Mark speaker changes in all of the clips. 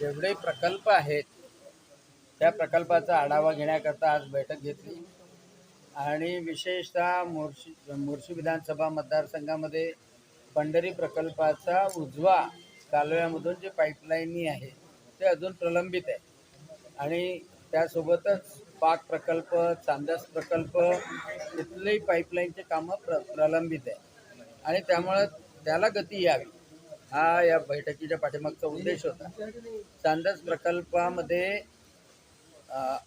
Speaker 1: जेवढे प्रकल्प आहेत त्या प्रकल्पाचा आढावा घेण्याकरता आज बैठक घेतली. आणि विशेषतः मोर्शी मोर्शी विधानसभा मतदारसंघामध्ये पंढरी प्रकल्पाचा उजवा कालव्यामधून जे पाईपलाईनी आहे ते अजून प्रलंबित आहे. आणि त्यासोबतच पाक प्रकल्प चांदस प्रकल्प इथलेही पाईपलाईनचे कामं प्र प्रलंबित आहे. आणि त्यामुळं त्याला गती यावी. हा या बैठकीच्या पाठीमागचा उद्देश होता. चांदस प्रकल्पामध्ये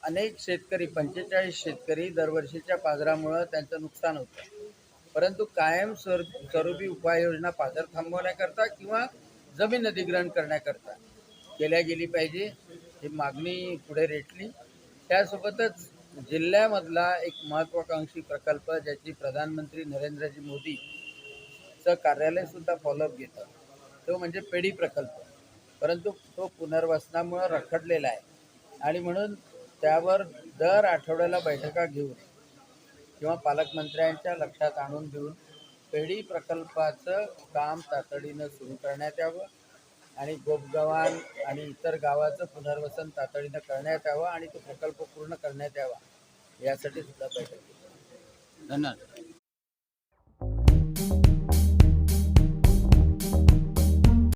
Speaker 1: अनेक शेतकरी पंचेचाळीस शेतकरी दरवर्षीच्या पाजरामुळं त्यांचं नुकसान होतं. परंतु कायम स्वर स्वरूपी उपाययोजना पाजर थांबवण्याकरता किंवा जमीन अधिग्रहण करण्याकरता केल्या गेली पाहिजे ही मागणी पुढे रेटली. त्यासोबतच जिल्ह्यामधला एक महत्त्वाकांक्षी प्रकल्प ज्याची प्रधानमंत्री नरेंद्रजी मोदीचं कार्यालयसुद्धा फॉलोअप घेतं. तो म्हणजे पेढी प्रकल्प. परंतु तो पुनर्वसनामुळं रखडलेला आहे. आणि म्हणून त्यावर दर आठवड्याला बैठका घेऊन किंवा पालकमंत्र्यांच्या लक्षात आणून घेऊन पेढी प्रकल्पाचं काम तातडीनं सुरू करण्यात यावं आणि गोपगवान आणि इतर गावाचं पुनर्वसन तातडीनं करण्यात यावं आणि तो प्रकल्प पूर्ण करण्यात यावा यासाठी सुद्धा बैठक
Speaker 2: धन्यवाद.